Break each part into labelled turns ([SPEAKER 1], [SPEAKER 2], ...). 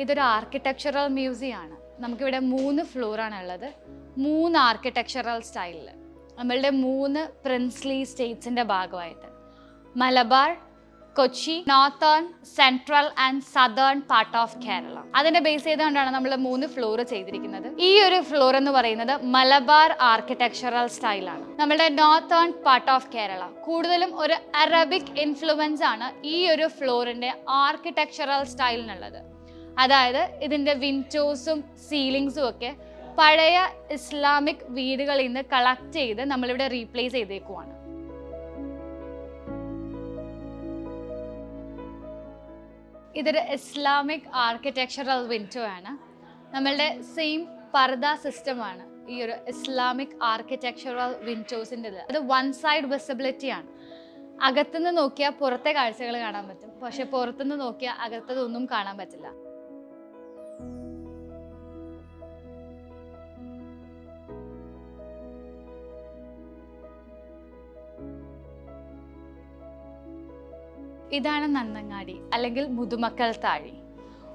[SPEAKER 1] ഇതൊരു architectural museum ആണ്. നമുക്കിവിടെ മൂന്ന് ഫ്ലോറാണ് ഉള്ളത്. മൂന്ന് ആർക്കിടെക്ചറൽ സ്റ്റൈലിൽ നമ്മളുടെ മൂന്ന് പ്രിൻസ്ലി സ്റ്റേറ്റ്സിന്റെ ഭാഗമായിട്ട്. Malabar Kochi northern central and southern part of Kerala അതിനെ ബേസ് ചെയ്തുകൊണ്ടാണ് നമ്മൾ മൂന്ന് ഫ്ലോർ ചെയ്തിരിക്കുന്നത്. ഈ ഒരു ഫ്ലോർ എന്ന് പറയുന്നത് മലബാർ ആർക്കിടെക്ചറൽ സ്റ്റൈലാണ് നമ്മുടെ നോർത്തേൺ പാർട്ട് ഓഫ് കേരള കൂടുതലും ഒരു അറബിക് ഇൻഫ്ലുവൻസ് ആണ് ഈ ഒരു ഫ്ലോറിന്റെ ആർക്കിടെക്ചറൽ സ്റ്റൈലിനുള്ളത് അതായത് ഇതിന്റെ വിൻഡോസും സീലിങ്സും ഒക്കെ പഴയ ഇസ്ലാമിക് വീടുകളിൽ നിന്ന് കളക്ട് ചെയ്ത് നമ്മളിവിടെ റീപ്ലേസ് ചെയ്തേക്കുവാണ്. ഇതൊരു ഇസ്ലാമിക് ആർക്കിടെക്ചറൽ വിൻഡോ ആണ്. നമ്മളുടെ സെയിം പർദ സിസ്റ്റമാണ് ഈ ഒരു ഇസ്ലാമിക് ആർക്കിടെക്ചറൽ വിൻഡോസിന്റെ അത് വൺ സൈഡ് വിസിബിലിറ്റി ആണ്. അകത്തുനിന്ന് നോക്കിയാൽ പുറത്തെ കാഴ്ചകൾ കാണാൻ പറ്റും. പക്ഷെ പുറത്തുനിന്ന് നോക്കിയാൽ അകത്തതൊന്നും കാണാൻ പറ്റില്ല. ഇതാണ് നന്നങ്ങാടി അല്ലെങ്കിൽ മുതുമക്കൽ താഴി.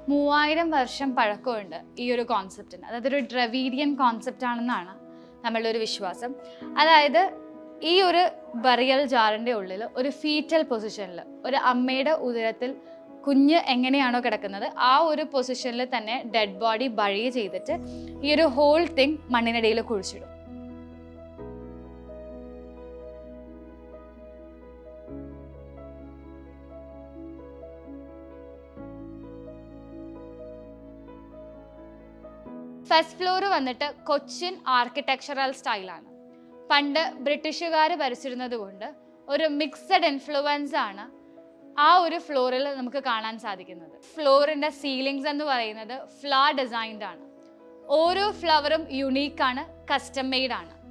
[SPEAKER 1] മൂവായിരം വർഷം പഴക്കമുണ്ട് ഈ ഒരു കോൺസെപ്റ്റിന് അതായത് ഒരു ഡ്രവീഡിയൻ കോൺസെപ്റ്റ് ആണെന്നാണ് നമ്മളുടെ ഒരു വിശ്വാസം. അതായത് ഈ ഒരു ബറിയൽ ജാറിന്റെ ഉള്ളിൽ ഒരു ഫീറ്റൽ പൊസിഷനിൽ ഒരു അമ്മയുടെ ഉദരത്തിൽ കുഞ്ഞ് എങ്ങനെയാണോ കിടക്കുന്നത് ആ ഒരു പൊസിഷനിൽ തന്നെ ഡെഡ് ബോഡി ബഴി ചെയ്തിട്ട് ഈ ഒരു ഹോൾ തിങ് മണ്ണിനടിയിൽ കുഴിച്ചിടും. ഫസ്റ്റ് ഫ്ലോർ വന്നിട്ട് കൊച്ചിൻ ആർക്കിടെക്ചറൽ സ്റ്റൈലാണ് പണ്ട് ബ്രിട്ടീഷുകാർ ഭരിച്ചിരുന്നത് കൊണ്ട് ഒരു മിക്സഡ് ഇൻഫ്ലുവൻസ് ആണ് ആ ഒരു ഫ്ലോറിൽ നമുക്ക് കാണാൻ സാധിക്കുന്നത്. ഫ്ലോറിന്റെ സീലിങ്സ് എന്ന് പറയുന്നത് ഫ്ലാ ഡിസൈൻഡ് ആണ്. ഓരോ ഫ്ലവറും യുണീക്കാണ് കസ്റ്റം മെയ്ഡ് ആണ്.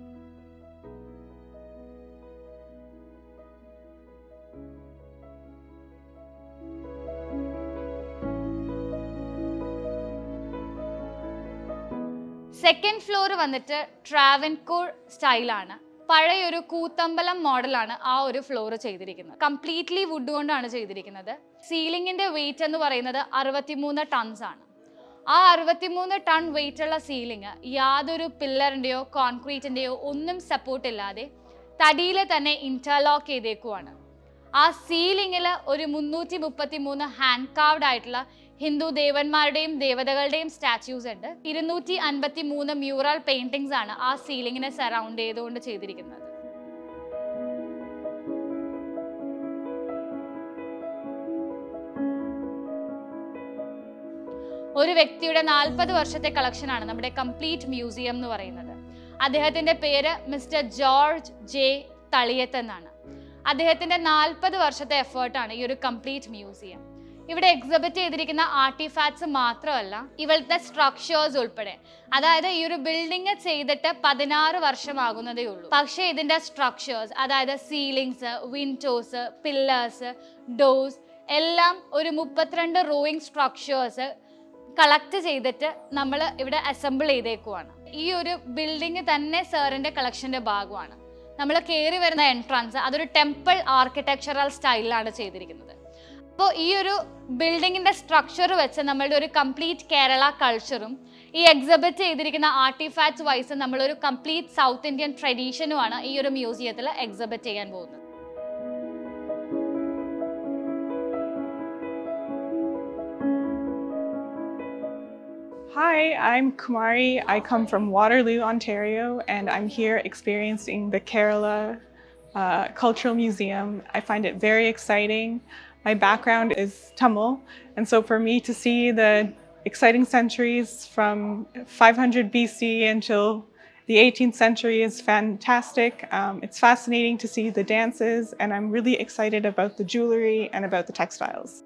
[SPEAKER 1] സെക്കൻഡ് ഫ്ലോർ വന്നിട്ട് ട്രാവൻകൂർ സ്റ്റൈലാണ് പഴയൊരു കൂത്തമ്പലം മോഡലാണ് ആ ഒരു ഫ്ലോർ ചെയ്തിരിക്കുന്നത്. കംപ്ലീറ്റ്ലി വുഡ് കൊണ്ടാണ് ചെയ്തിരിക്കുന്നത്. സീലിംഗിന്റെ വെയിറ്റ് എന്ന് പറയുന്നത് അറുപത്തിമൂന്ന് ടൺസ് ആണ്. ആ അറുപത്തിമൂന്ന് ടൺ വെയിറ്റ് ഉള്ള സീലിംഗ് യാതൊരു പില്ലറിന്റെയോ കോൺക്രീറ്റിന്റെയോ ഒന്നും സപ്പോർട്ട് ഇല്ലാതെ തടിയിൽ തന്നെ ഇന്റർലോക്ക് ചെയ്തേക്കുവാണ്. ആ സീലിംഗിൽ ഒരു മുന്നൂറ്റി മുപ്പത്തി മൂന്ന് ഹാൻഡ് കാവ്ഡ് ആയിട്ടുള്ള ഹിന്ദു ദേവന്മാരുടെയും ദേവതകളുടെയും സ്റ്റാച്യൂസ് ഉണ്ട്. ഇരുന്നൂറ്റി അൻപത്തി മൂന്ന് മ്യൂറൽ പെയിന്റിങ്സ് ആണ് ആ സീലിംഗിനെ സറൗണ്ട് ചെയ്തുകൊണ്ട് ചെയ്തിരിക്കുന്നത്. ഒരു വ്യക്തിയുടെ നാൽപ്പത് വർഷത്തെ കളക്ഷനാണ് നമ്മുടെ കംപ്ലീറ്റ് മ്യൂസിയം എന്ന് പറയുന്നത്. അദ്ദേഹത്തിന്റെ പേര് മിസ്റ്റർ ജോർജ് ജെ തളിയത്ത് എന്നാണ്. അദ്ദേഹത്തിന്റെ നാൽപ്പത് വർഷത്തെ എഫേർട്ടാണ് ഈ ഒരു കംപ്ലീറ്റ് മ്യൂസിയം ഇവിടെ എക്സിബിറ്റ് ചെയ്തിരിക്കുന്ന ആർട്ടിഫാക്ട്സ് മാത്രമല്ല ഇവിടുത്തെ സ്ട്രക്ചേഴ്സ് ഉൾപ്പെടെ. അതായത് ഈ ഒരു ബിൽഡിംഗ് ചെയ്തിട്ട് പതിനാറ് വർഷമാകുന്നതേ ഉള്ളൂ. പക്ഷേ ഇതിന്റെ സ്ട്രക്ചേഴ്സ് അതായത് സീലിങ്സ് വിൻഡോസ് പില്ലേഴ്സ് ഡോസ് എല്ലാം ഒരു മുപ്പത്തിരണ്ട് റോയിങ് സ്ട്രക്ചേഴ്സ് കളക്ട് ചെയ്തിട്ട് നമ്മൾ ഇവിടെ അസംബിൾ ചെയ്തേക്കുവാണ്. ഈ ഒരു ബിൽഡിംഗ് തന്നെ സാറിന്റെ കളക്ഷന്റെ ഭാഗമാണ്. നമ്മൾ കയറി വരുന്ന എൻട്രൻസ് അതൊരു ടെമ്പിൾ ആർക്കിടെക്ചറൽ സ്റ്റൈലിലാണ് ചെയ്തിരിക്കുന്നത്. അപ്പോൾ ഈ ഒരു ബിൽഡിങ്ങിന്റെ സ്ട്രക്ചർ വെച്ച് നമ്മളുടെ ഒരു കംപ്ലീറ്റ് കേരള കൾച്ചറും ഈ എക്സിബിറ്റ് ചെയ്തിരിക്കുന്ന ആർട്ടിഫാക്ട്സ് വൈസ് നമ്മളൊരു കംപ്ലീറ്റ് സൗത്ത് ഇന്ത്യൻ ട്രഡീഷനുമാണ് ഈ ഒരു മ്യൂസിയത്തിൽ എക്സിബിറ്റ് ചെയ്യാൻ പോകുന്നത്
[SPEAKER 2] Hi, I'm Kumari. I come from Waterloo, Ontario, and I'm here experiencing the Kerala uh, Cultural Museum. I find it very exciting. My background is Tamil, and so for me to see the exciting centuries from 500 BC until the 18th century is fantastic. Um, it's fascinating to see the dances, and I'm really excited about the jewelry and about the textiles.